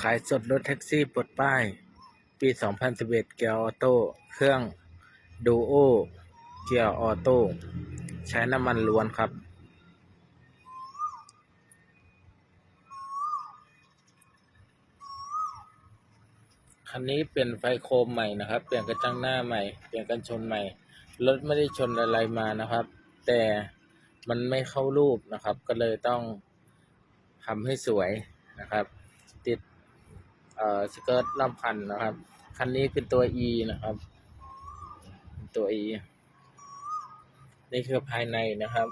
ขายสดรถแท็กซี่ปลดป้าย ปี 2011 เกียร์ออโต้ เครื่องดูโอเกียร์ออโต้ ใช้น้ำมันล้วนครับ คันนี้เปลี่ยนไฟโคมใหม่นะครับ เปลี่ยนกระจังหน้าใหม่ เปลี่ยนกันชนใหม่ รถไม่ได้ชนอะไรมานะครับ แต่มันไม่เข้ารูปนะครับ ก็เลยต้องทำให้สวยนะครับ ติด เอ่อสเกิร์ตรอบคันนะครับ คันนี้เป็นตัว E นะครับ ตัว E นี่คือภายในนะครับ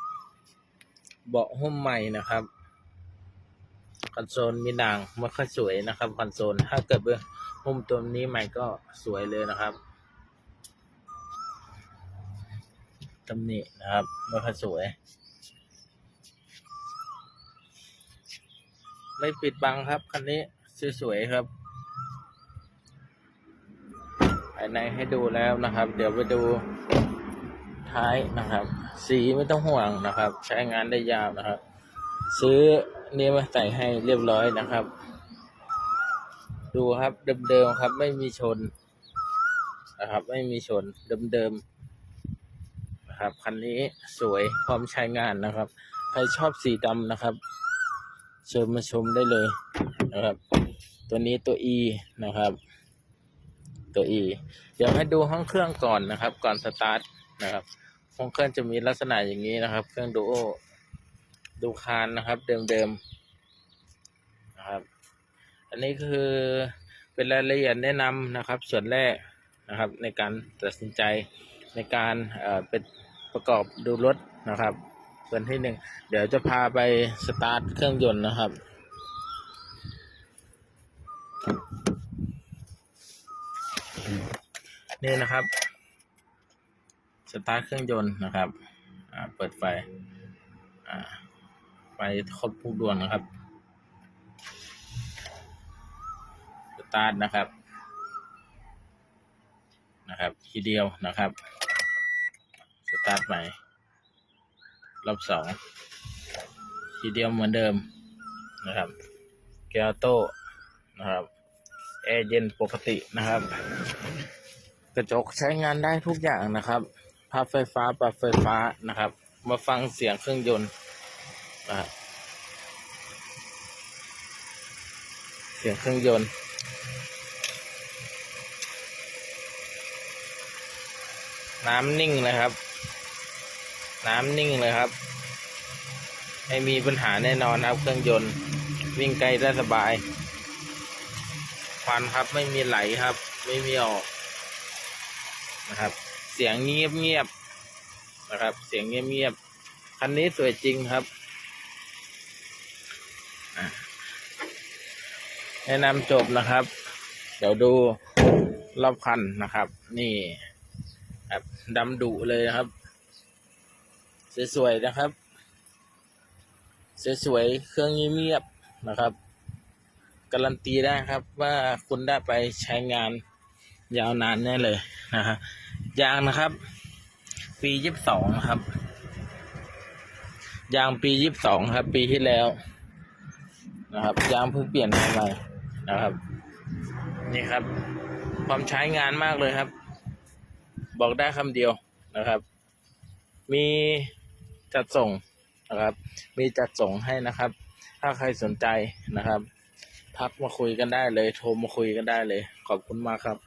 เบาะหุ้มใหม่นะครับ คอนโซลมีหนังไม่ค่อยสวยนะครับคอนโซลถ้าเกิดว่าหุ้มตัวนี้ใหม่ก็สวยเลยนะครับตำหนินะครับไม่ค่อยสวย ไม่ปิดบังครับคันนี้ สวยๆครับภายในให้ดูแล้วนะครับ เดี๋ยวไปดูท้ายนะครับ สีไม่ต้องห่วงนะครับ ใช้งานได้ยาวนะครับ ซื้อนี่มาใส่ให้เรียบร้อยนะครับ ดูครับเดิมๆครับ ไม่มีชนนะครับ ไม่มีชนเดิมๆนะครับคันนี้สวยพร้อมใช้งานนะครับ ใครชอบสีดำนะครับ เชิญมาชมได้เลยนะครับ ตัวนี้ตัว E นะครับ ตัว E เดี๋ยวให้ดูห้องเครื่องก่อนนะครับ ก่อนสตาร์ทนะครับห้องเครื่องจะมีลักษณะอย่างนี้นะครับ เครื่องดูโอดูคานนะครับ เดิมๆนะครับ อันนี้คือเป็นรายละเอียดแนะนำนะครับ ส่วนแรกนะครับ ในการตัดสินใจในการเอ่อเป็นประกอบดูรถนะครับ ส่วนที่หนึ่งเดี๋ยวจะพาไปสตาร์ทเครื่องยนต์นะครับ นี่นะครับ สตาร์ทเครื่องยนต์นะครับเปิดไฟไฟครบทุกดวงนะครับ สตาร์ทนะครับ นะครับ ทีเดียวนะครับ สตาร์ทใหม่ รอบสอง ทีเดียวเหมือนเดิมนะครับเกียร์โต้นะครับ แอร์เย็นปกตินะครับ กระจกใช้งานได้ทุกอย่างนะครับพับไฟฟ้าปรับไฟฟ้านะครับ มาฟังเสียงเครื่องยนต์นะครับเสียงเครื่องยนต์น้ำนิ่งเลยครับ น้ำนิ่งเลยครับไม่มีปัญหาแน่นอนครับ เครื่องยนต์วิ่งไกลได้สบายควันครับไม่มีไหลครับ ไม่มีออก นะครับ เสียงเงียบเงียบนะครับ เสียงเงียบเงียบคันนี้สวยจริงครับแนะนำจบนะครับ เดี๋ยวดูรอบคันนะครับ นี่ครับดำดุเลยนะครับ สวยๆนะครับ สวยๆเครื่องเงียบๆนะครับการันตีได้ครับว่าคุณได้ไปใช้งานยาวนานแน่เลยนะฮะ ยางนะครับ ปียี่สิบสองครับ ยางปียี่สิบสองครับ ปีที่แล้ว นะครับ ยางเพิ่งเปลี่ยนมาใหม่นะครับ นี่ครับ ความใช้งานมากเลยครับ บอกได้คำเดียวนะครับ มีจัดส่งนะครับ มีจัดส่งให้นะครับ ถ้าใครสนใจนะครับ ทักมาคุยกันได้เลย โทรมาคุยกันได้เลย ขอบคุณมากครับ